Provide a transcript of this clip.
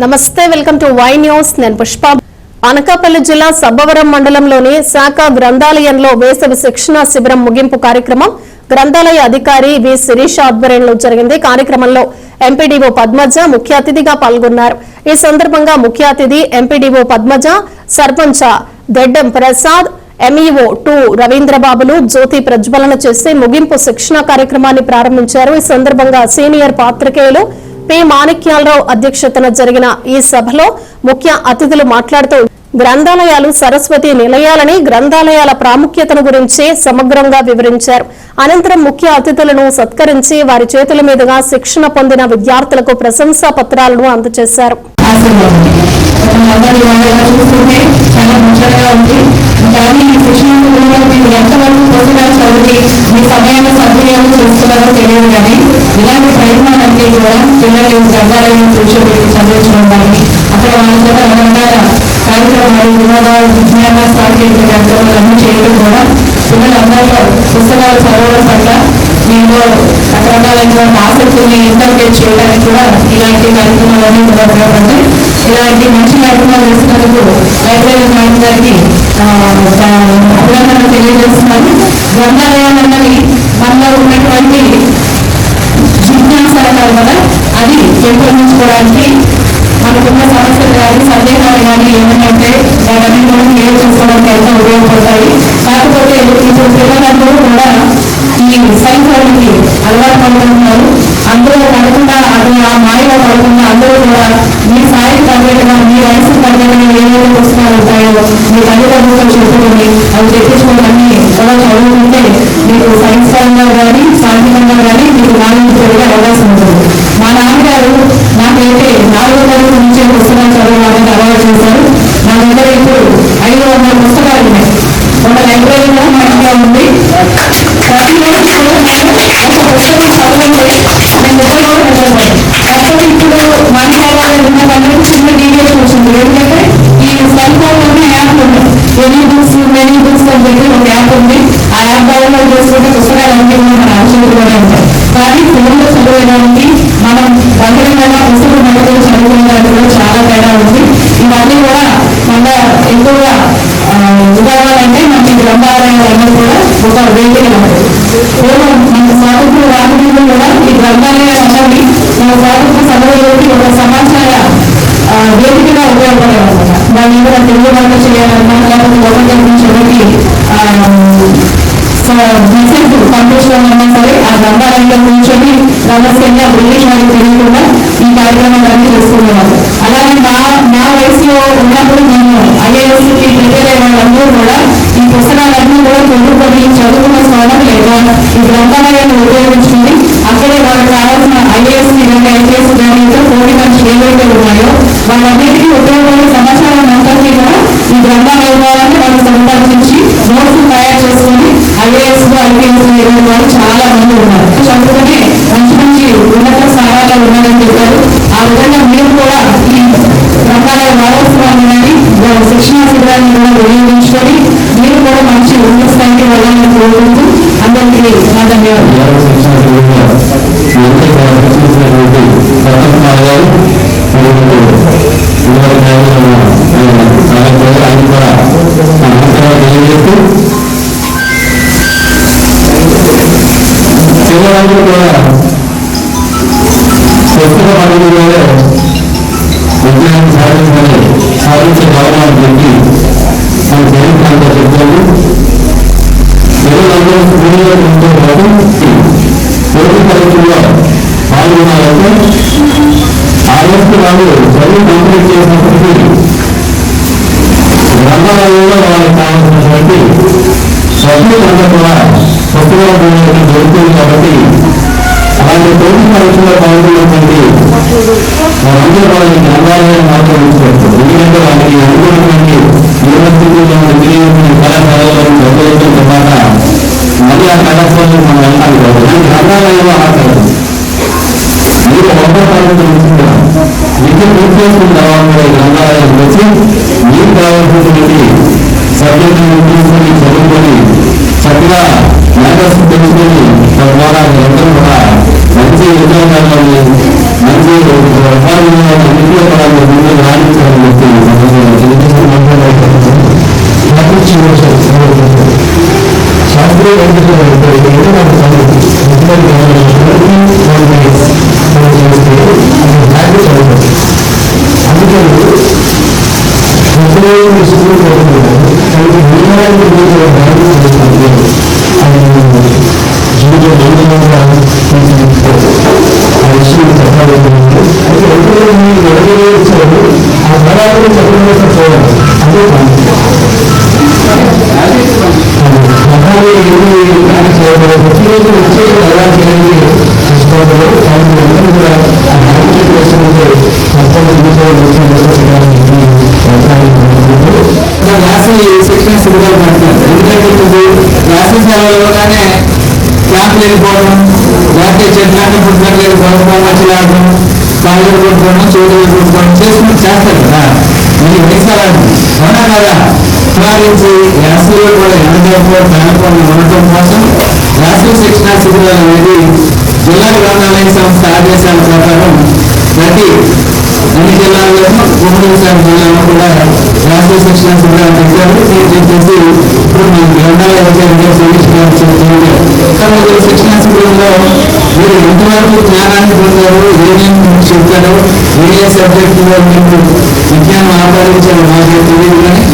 నమస్తే welcome to Y news. నేను పుష్ప. అనకాపల్లి జిల్లా సబ్బవరం మండలంలోని శాఖ గ్రంథాలయంలో వేసవి శిక్షణ శిబిరం ముగింపు కార్యక్రమం గ్రంథాలయ అధికారి వి శిరీష్ ఆధ్వర్యంలో జరిగింది. కార్యక్రమంలో ఎంపీడీఓ పద్మజ ముఖ్య అతిథిగా పాల్గొన్నారు. ఈ సందర్భంగా ముఖ్య అతిథి MPDO Padmaja sarpanch Deddam Prasad MEO two రవీంద్రబాబులు జ్యోతి ప్రజ్వలన చేసి ముగింపు శిక్షణ కార్యక్రమాన్ని ప్రారంభించారు. ఈ సందర్భంగా సీనియర్ పాత్రికేయులు పి. మాణిక్యాలరావు అధ్యక్షతన జరిగిన ఈ సభలో ముఖ్య అతిథులు మాట్లాడుతూ గ్రంథాలయాలు సరస్వతి నిలయాలని గ్రంథాలయాల ప్రాముఖ్యతను గురించి సమగ్రంగా వివరించారు. అనంతరం ముఖ్య అతిథులను సత్కరించి వారి చేతుల మీదుగా శిక్షణ పొందిన విద్యార్థులకు ప్రశంసా పత్రాలను అందజేశారు. చూస్తుంటే చాలా ఉంది కానీ శిక్షణ మీరు ఎంతవరకు మీ సమయాన్ని సద్వినియోగం చేస్తున్నారో తెలియదు కానీ ఇలాంటి ప్రయత్నాలన్నీ కూడా పిల్లలు గ్రంథాలయం కూర్చోబెట్టి చదివించడం కానీ అక్కడ వాళ్ళ చేత రకరకాల కార్యక్రమాలు వినోదాలు విజ్ఞాన సాంకేతిక కార్యక్రమాలన్నీ చేయడం కూడా పిల్లలందరిలో పుస్తకాలు చదవడం పట్ల మేము రకరకాలైనటువంటి ఆసక్తిని ఇంటర్గేట్ చేయడానికి కూడా ఇలాంటి కార్యక్రమాలన్నీ కూడా ఉపయోగపడతాయి. ఇలాంటి మంచి కార్యక్రమాలు చేసినందుకు లైబ్రరీ మ్యామ్ గారికి అభినందనలు తెలియజేస్తున్నాను. గ్రంథాలయం అన్నది మనలో ఉన్నటువంటి జిజ్ఞాస అంటారు కదా? అది పెంపొందించుకోవడానికి మనకున్న సమస్యలు కానీ సందేహాలు కానీ ఏమైనా ఉంటే వాటన్ని కూడా క్లియర్ చేసుకోవడానికి ఎంతో ఉపయోగపడతాయి. కాకపోతే ఇప్పుడు పిల్లలందరూ కూడా ఈ సైన్స్ వాళ్ళకి అలవాటు పడుతున్నారు. అందరూ పడకుండా అది ఆ మాయలో పడకుండా అందరూ కూడా మీ స్థాయికి తగ్గట్టుగా మీ వయసు తగ్గట్టుగా ఏవైతే పుస్తకాలు ఉంటాయో మీ తల్లిదండ్రులతో చెప్పుకొని అవి చెప్పి ఉంది ప్రతిరోజు కూడా నేను ఒక పుస్తకం చదవండి నేను నిద్రలో నిద్రపోయాను కాకపోతే ఇప్పుడు మాట్లాడాలి ఉన్నదంటే చిన్న డీటెయిల్స్ వచ్చింది ఎందుకంటే ఈ సెల్ ఫోన్లోనే యాప్ ఉంది ఎనీ బుక్స్ మెనీ బుక్స్ అని చెప్పి ఒక యాప్ ఉంది ఆ యాప్ డౌన్లోడ్ చేసుకుంటే పుస్తకాలు అన్ని మన మన కూడా ఉంటాయి కానీ ఫోన్లో చదివేదానికి మనం భద్రంగా పుస్తకం మనతో చదువుకునేదానికి కూడా చాలా తేడా ఉంది ఇవన్నీ కూడా మన ఎక్కువగా ఉదాహరణ అంటే మనకి గ్రంథాలయాలు ఒక వేదిక ఉంటుంది పూర్వం మన స్వాతంత్ర రాకముందు కూడా ఈ గ్రంథాలయాలు అన్నవి మన స్వాతంత్ర సమయంలోకి ఒక సమాచార వేదికగా ఉపయోగపడేవన్నమాట దాన్ని కూడా తెలుగు భాష చేయాలన్నా లేకపోతే ఒకరి నుంచి ఒకరికి మెసేజ్ పంపించడం సరే ఆ గ్రంథాలయంలో కూర్చొని రహస్యంగా బ్రిటిష్ వారికి తెలియకుండా ఈ కార్యక్రమాలన్నీ చేసుకునేవాళ్ళు. అలాగే మా నా వయసులో ఉన్నప్పుడు మేము ఐఏఎస్కి ప్రిపేర్ అయిన వాళ్ళందరూ కూడా గ్రంథాలయాన్ని ఉపయోగించుకొని అక్కడే వాళ్ళకి కావాల్సిన ఐఏఎస్ కానీ ఐపీఎస్ కానీ ఇతర పోటీ పరీక్షలు ఏవైతే ఉన్నాయో వాళ్ళన్నిటికీ ఉపయోగపడే సమాచారం అంతటి కూడా ఈ గ్రంథాలయం ద్వారానే వాళ్ళు సంపాదించి నోట్స్ తయారు చేసుకొని ఐఏఎస్ ఐపీఎస్ ఇరవై వాళ్ళు చాలా మంది ఉన్నారు. చదువుకుని మంచి మంచి ఉన్నత స్థానాల్లో ఉన్నారని చెప్పారు. ఆ విధంగా మీరు కూడా ఈ గ్రంథాలయ వారోత్సవాన్ని శిక్షణ శిబిరాన్ని కూడా వినియోగించుకొని మీరు కూడా మంచి ఉన్నత స్థాయికి వెళ్ళాలని కోరుకుంటూ అందరికీ నా ధన్యవాదాలు కూడా పుస్తక పండుగలో విజ్ఞానం సాధించాలి సాధించే భావన చెప్పి మన జయంతాంతో చెప్తారు పిల్లలందరూ స్కూల్లో ఉండే పాటు పోటీ పరీక్షల్లో పాల్గొనాలంటే ఆగస్టు వాళ్ళు చదువు కంప్లీట్ చేసినప్పటికీ గ్రంథాలయంలో వాళ్ళకి కావాల్సినటువంటి సభ్యులందరూ కూడా పుస్తకాలు కొనడానికి దొరుకుతుంది కాబట్టి అలాంటి పోటీ పరీక్షలో పాల్గొన్నటువంటి గ్రంథాలయం संदेश नावामुळे रंगाला उपस्थित वीर गावाची सभ्यतेची जगतपती सगळ्या नागरिकांनी తద్వారా నిరంతరం కూడా మంచి ఉద్యోగాలని మంచి వ్యాపారంలో అన్నింటిలో కూడా ముందు రాణించాలని చెప్పి శాస్త్రీయ వెంకటేశ్వర 하나님 모습을 보면 아주 ఎక్స్ట్రా సిగ్నల్ పడుతున్నారు. ఎందుకంటే ఇప్పుడు వేసవి సెలవుల్లోనే క్లాసులు వెళ్ళిపోవడం లేకపోతే చెట్లన్నీ పుట్టినట్టు లేకపోవడం మంచి లాభం కాళ్ళు కొట్టుకోవడం చోటు కొట్టుకోవడం చేసుకుని చేస్తారు కదా. ఇది వయసాలని అవునా కదా? ప్రారంభించి వేసవిలో కూడా ఎండకపో తేలకుండా ఉండటం కోసం వేసవి శిక్షణ శిబిరాలు అనేది జిల్లా గ్రంథాలయ సంస్థ ఆదేశాల ప్రకారం ప్రతి అన్ని జిల్లాల్లోనూ గుమ్మడి జిల్లాలో కూడా నేషనల్ శిక్షణ శిబిరాలు చేశారు చేసి ఇప్పుడు మన తెలంగాణ వచ్చే శిక్షణ కానీ శిక్షణ శిబిరంలో మీరు ఎంతవరకు జ్ఞానాన్ని పొందారు ఏమేమి చెప్తారు ఏ సబ్జెక్టులో మీకు విజ్ఞానం ఆపాదించారు మాకు తెలియదు కానీ